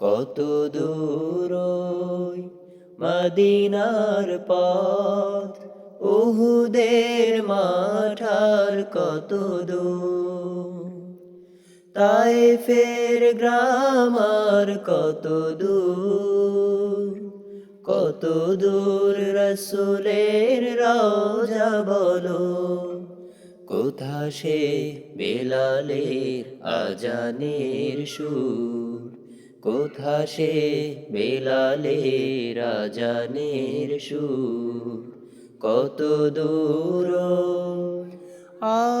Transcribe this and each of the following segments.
কত দূর মদিনার পথ, উহুদের মাঠার কত দূর তাই ফের গ্রামার কত দূর কত দূর রসুলের রাজা বলো, কোথা সে বেলালের আজানের সুর কোথা সে বেলালের আজানের সুর? কত দূর? আ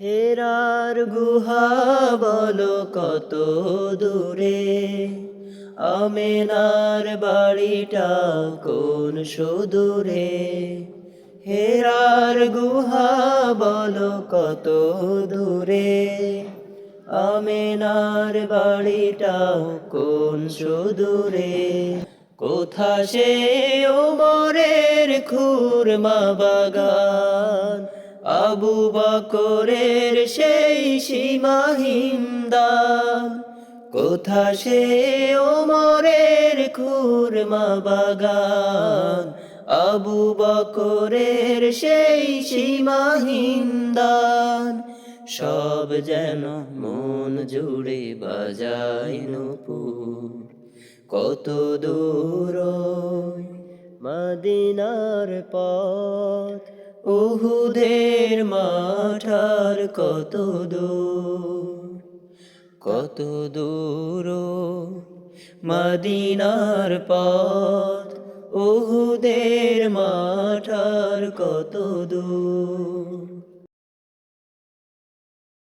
হেরার গুহা বলো কত দূরে? আমেনার বাড়িটা কোন সুদূরে? হেরার গুহা বলো কত দূরে? আমেনার বাড়িটা কোন সুদূরে? কোথা সে ওমরের খুরমা বাগান? আবু বকরের সেই সীমাহিন্দান কোথা সে ওমরের খুরমা বাগান? আবু বকরের সেই সীমাহিন্দান সব যেন মন জুড়ে বাজায় নপুর। কত দূর মদিনার পথ? উহুদের মাঠার কত দূর? কত দূর মদিনার পথ উহুদের মাঠার কত দূর?